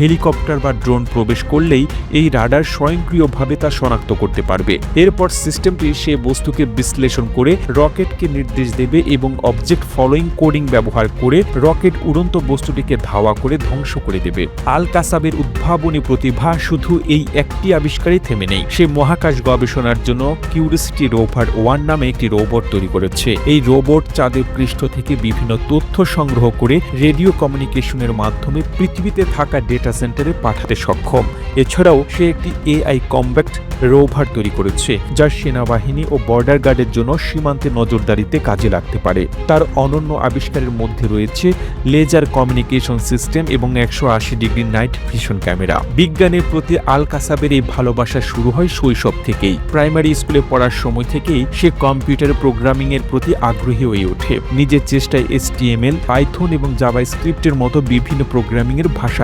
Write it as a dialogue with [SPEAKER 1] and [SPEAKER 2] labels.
[SPEAKER 1] Helicopter বা drone প্রবেশ করলেই এই রাডার স্বয়ংক্রিয়ভাবে তা শনাক্ত করতে পারবে। এরপর সিস্টেমটি সে বস্তুকে বিশ্লেষণ করে রকেটকে নির্দেশ দেবে এবং অবজেক্ট ফলোয়িং কোডিং ব্যবহার করে রকেট উড়ন্ত বস্তুটিকে ধাওয়া করে ধ্বংস করে দেবে। আল কাসাবের উদ্ভাবনী প্রতিভা শুধু এই একটি আবিষ্কারই থেমে নেই। সে মহাকাশ গবেষণার জন্য কিউরিসিটি রোভার ওয়ান নামে একটি রোবট তৈরি করেছে। এই রোবট চাঁদের পৃষ্ঠ থেকে বিভিন্ন তথ্য সংগ্রহ করে রেডিও কমিউনিকেশনের মাধ্যমে পৃথিবীতে থাকা ডেটা সেন্টারে পাঠাতে সক্ষম। এছাড়াও সে একটি এআই কম্ব্যাক্ট রোভার তৈরি করেছে যা সেনাবাহিনী ও বর্ডার গার্ডের জন্য সীমান্তে নজরদারিতে কাজে লাগতে পারে। তার অনন্য আবিষ্কারের মধ্যে রয়েছে লেজার কমিউনিকেশন সিস্টেম এবং একশো আশি ডিগ্রি নাইট ভিশন ক্যামেরা বিজ্ঞানের প্রতি আল কাসাবের এই ভালোবাসা শুরু হয় শৈশব থেকেই। প্রাইমারি স্কুলে পড়ার সময় থেকেই সে কম্পিউটার প্রোগ্রামিং এর প্রতি আগ্রহী হয়ে ওঠে। নিজের চেষ্টায় এসটিএমএল পাইথন এবং জাভা স্ক্রিপ্টের মতো বিভিন্ন প্রোগ্রামিং এর ভাষা